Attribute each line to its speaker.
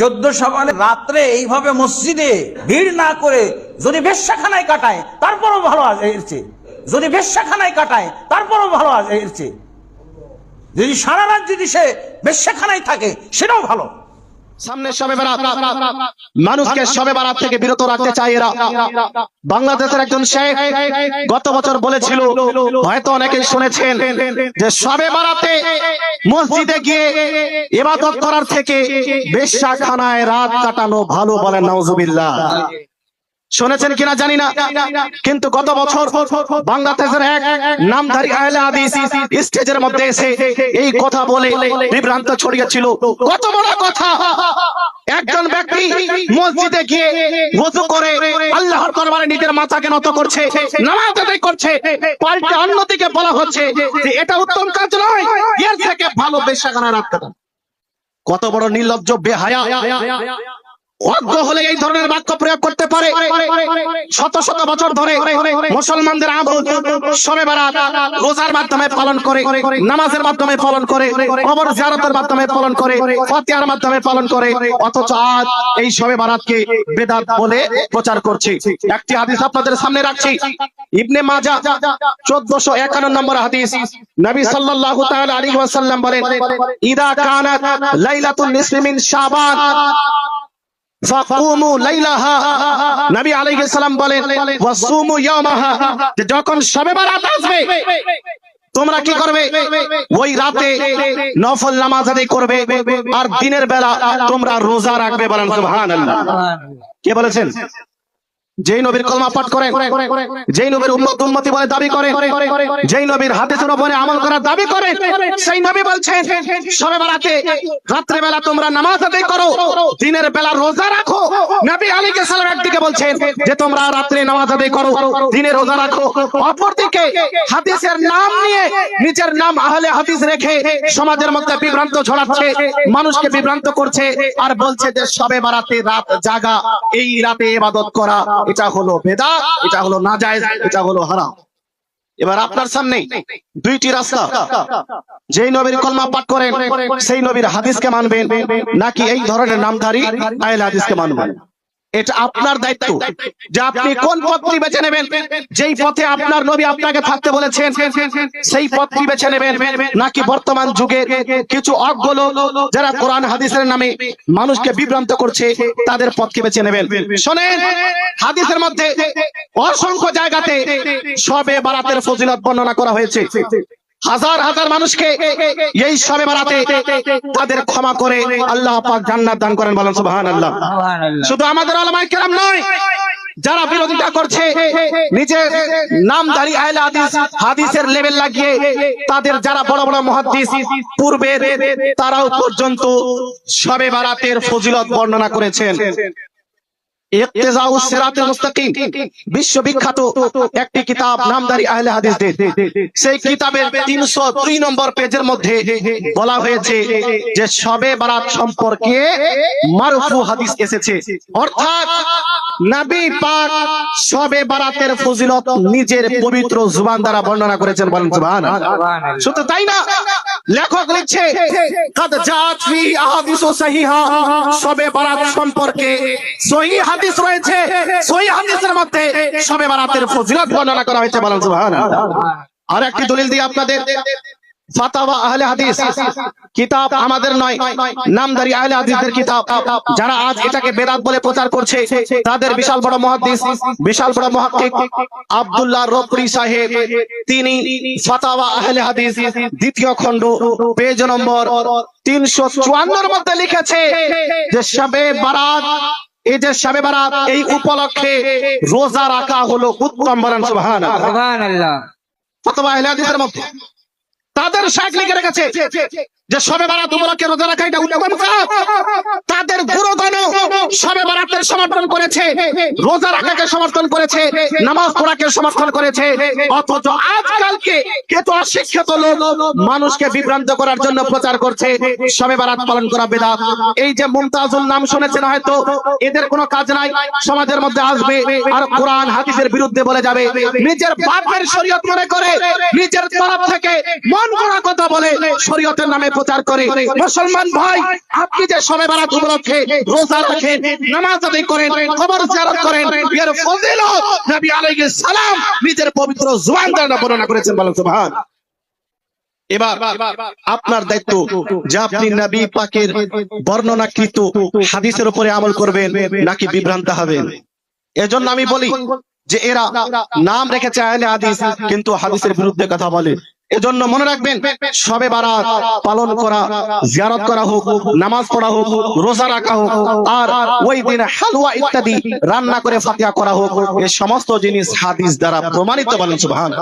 Speaker 1: চোদ্দ সকালে রাত্রে এইভাবে মসজিদে ভিড় না করে যদি বেশ্যাখানায় কাটায়, তারপরও ভালো আছে এর চেয়ে। যদি বেশ্যাখানায় কাটায়, তারপরও ভালো আছে এর চেয়ে। যদি সারা রাত যদি সে বেশ্যাখানায় থাকে, সেটাও ভালো
Speaker 2: সামনে সবে বারাত মানুষকে সবে বারাত থেকে বিরত রাখতে চাই এরা। বাংলাদেশের একজন শেখ গত বছর বলেছিল, হয়তো অনেকে শুনেছেন যে সবে বারাতে মসজিদে গিয়ে ইবাদত করার থেকে বেশ্যাখানায় রাত কাটানো ভালো বলেন নাউজুবিল্লাহ। শুনেছেন কিনা জানি না। কিন্তু গত বছর বাংলাদেশের এক নামধারী আহলে হাদিস স্টেজের মধ্যে এসে এই কথা বলে বিভ্রান্ত ছড়িয়েছিল কত বড় কথা। একজন ব্যক্তি মসজিদে গিয়ে ওযু করে আল্লাহর দরবারে নিজের মাথাকে নত করছে, নামাজ আদায় করছে, পাল্টে অন্যদিকে বলা হচ্ছে যে এটা উত্তম কাজ নয়, এর থেকে ভালো বেশাখানা রাখতে কত বড় নির্লজ্জ, বেহায়া। অজ্ঞ হলে এই ধরনের বাক্য প্রয়োগ করতে পারে। শত শত বছর ধরে মুসলমানদের রোজার মাধ্যমে পালন করে, নামাজের মাধ্যমে পালন করে, কবর জিয়ারতের মাধ্যমে পালন করে, ফতিয়ার মাধ্যমে পালন করে, অথচ আজ এই সবে বারাতকে বেদাত বলে প্রচার করছে। একটি হাদিস আপনাদের সামনে রাখছি। ইবনে মাজা 1451 নম্বর হাদিস। নবী সাল্লাল্লাহু তাআলা আলাইহি ওয়াসাল্লাম বলেন, ইদা কানাত লাইলাতুন নিসফি মিন শাবান। নবী আলাইহিস সালাম বলেন যখন শবে বরাত আসবে, তোমরা কি করবে? ওই রাতে নফল নামাজ আদায় করবে আর দিনের বেলা তোমরা রোজা রাখবে বলেন, সুবহানাল্লাহ। কে বলেছেন? যেই নবীর কলমা পাঠ করেন, যেই নবীর উম্মত উম্মতি বলে দাবি করেন, যেই নবীর হাদিসের উপরে আমল করার দাবি করেন, সেই নবী বলছেন, সবে বেলাতে রাত্রে বেলা তোমরা নামাজ আদায় করো, দিনের বেলা রোজা রাখো। নবী আলীকে সালাম একদিকে বলছেন যে, তোমরা রাত্রে নামাজ আদায় করো, দিনে রোজা রাখো। অপরদিকে হাদিসের নাম নিয়ে নিজের নাম আহলে হাদিস রেখে সমাজের মধ্যে বিভ্রান্ত ছড়াচ্ছে, মানুষকে বিভ্রান্ত করছে আর বলছে যে, সবে বারাতে রাত জাগা, এই রাতে ইবাদত করা এটা হলো বেদা, এটা হলো নাজায়েজ, এটা হলো হারাম। এবার আপনার সামনে দুইটি রাস্তা। যেই নবীর কলমা পাঠ করেন, সেই নবীর হাদিসকে মানবেন, নাকি এই ধরনের নামধারী আয়েল হাদিসকে মানবেন? এটা আপনার দায়িত্ব যে আপনি কোন পথটি বেছে নেবেন? যেই পথে আপনার নবী আপনাকে থাকতে বলেছেন সেই পথটি বেছে নেবেন। নাকি বর্তমান যুগের কিছু অজ্ঞ লোক যারা কোরআন হাদিসের নামে মানুষকে বিভ্রান্ত করছে তাদের পথকে বেছে নেবেন। শোনেন হাদিসের মধ্যে অসংখ্য জায়গাতে সবে বারাতের ফজিলত বর্ণনা করা হয়েছে। হাজার হাজার মানুষকে এই সবে বারাতে তাদের ক্ষমা করে আল্লাহ পাক জান্নাত দান করেন বলেন সুবহানাল্লাহ। শুধু আমাদের আলমাই কেরাম নয় যারা বিরোধিতা করছে নিজের নামধারী আহলে হাদিস হাদিসের লেভেল লাগিয়ে তাদের যারা বড় বড় মুহাদ্দিস পূর্বের তারাও পর্যন্ত সবে বারাতের ফজিলত বর্ণনা করেছেন। বিশ্ববিখ্যাত একটি কিতাব নামধারী আহলে হাদিসদের সেই কিতাবের 303 নম্বর পেজের মধ্যে বলা হয়েছে যে সবে বারাত সম্পর্কে মারফু হাদিস এসেছে। অর্থাৎ নবী পাক সবে বারাতের ফজিলত নিজের পবিত্র জুবান দ্বারা বর্ণনা করেছেন বলেন সুবহানাল্লাহ। শুধু তাই না লেখক লিখছে কাদ জাত ফি আহাদিস সহিহা শবে বারাত সম্পর্কে সহি হাদিস রয়েছে। সহি হাদিসের মধ্যে শবে বারাতের ফজিলত বর্ণনা করা হয়েছে বলেন সুবহানাল্লাহ। আর একটি দলিল দিই আপনাদের। ফাতাওয়া আহলে হাদিস। কিতাব আমাদের নয় নামদারি আহলে হাদিসের কিতাব। যারা আজ এটাকে বেদাত বলে প্রচার করছে তাদের বিশাল বড় মুহাদ্দিস বিশাল বড় মুহাক্কিক আব্দুল্লাহ রবরি সাহেব তিনি ফাতাওয়া আহলে হাদিস দ্বিতীয় খণ্ড পেজ নম্বর মধ্যে লিখেছে যে শবে বারাত এই যে শবে বারাত এই উপলক্ষে রোজা রাখা হলো উত্তম বলেন সুবহানাল্লাহ। ফতোয়া আহলে হাদিসের মধ্যে। তাদের শাখ লিখে রেখেছে। যে সবে বারাত উপলক্ষে রোজা রাখা, এটা কাজ তাদের গুরুগণ সবে বারাতের সমর্থন করেছে। রোজা রাখাকে সমর্থন করেছে, নামাজ পড়াকে সমর্থন করেছে। অথচ আজকালকে কেতু অশিক্ষিত লোক, মানুষকে বিভ্রান্ত করার জন্য প্রচার করছে, সবে বারাত পালন করা বেদাত। এই যে মুমতাজুল নাম শুনেছেন হয়তো, এদের কোনো কাজ নাই, সমাজের মধ্যে আসবে, আর কোরআন, হাদিসের বিরুদ্ধে বলে যাবে। নিজের বাপের শরীয়ত মনে করে, নিজের তরফ থেকে মন করা কথা বলে শরীয়তের নামে প্রচার করে। মুসলমান ভাই, আপনি যে সবে উপলক্ষে রোজা রাখেন, নামাজ আদায় করেন করেন, এর নবী আলাইহিস সালাম নিজের পবিত্র দ্বারা বর্ণনা করেছেন, বলেন সুবহান। এবার আপনার দায়িত্ব যে আপনি নবী পাকের বর্ণনাকৃত হাদিসের উপরে আমল করবেন নাকি বিভ্রান্ত হবেন। এজন্য আমি বলি যে এরা নাম রেখেছে আহলে হাদিস, কিন্তু হাদিসের বিরুদ্ধে কথা বলে। এজন্য মনে রাখবেন, সবে বারাত পালন করা, জিয়ারত করা হোক, নামাজ পড়া হোক, রোজা রাখা হোক, আর ওই দিন হালুয়া ইত্যাদি রান্না করে ফাতিয়া করা হোক এই সমস্ত জিনিস হাদিস দ্বারা প্রমাণিত বলেন সুবহান